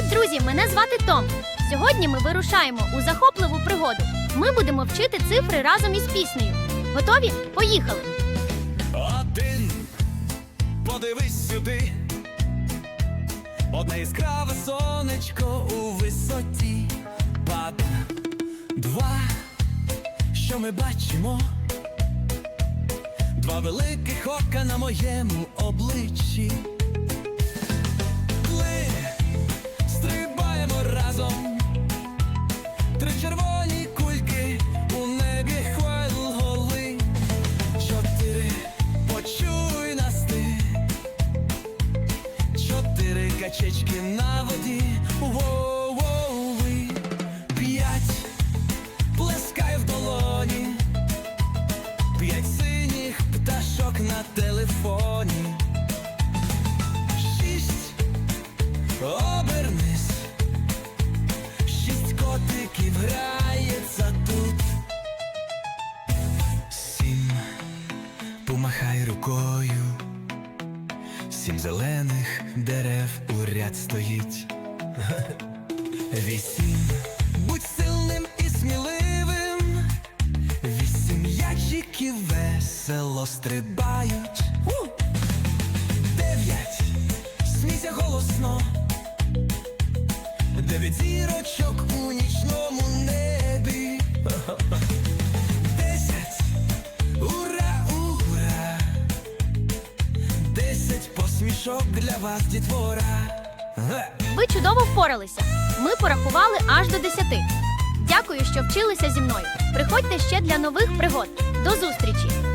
Привіт, друзі! Мене звати Том. Сьогодні ми вирушаємо у захопливу пригоду. Ми будемо вчити цифри разом із піснею. Готові? Поїхали! Один, подивись сюди, одне яскраве сонечко у висоті паде. Два, що ми бачимо, два великих ока на моєму обличчі. Три червоні кульки у небі хвайл голи, Чотири, почуй нас ти. Чотири качечки на воді. Воу-воу-ви котиків грається тут Сім Помахай рукою, сім зелених дерев у ряд стоїть. Вісім, будь сильним і сміливим. Вісім ячиків весело стрибають. Дев'ять, Дев'ять зірочок у нічному небі. Десять. Ура, ура! Десять посмішок для вас, дітвора. Ви чудово впоралися. Ми порахували аж до 10. Дякую, що вчилися зі мною. Приходьте ще для нових пригод. До зустрічі!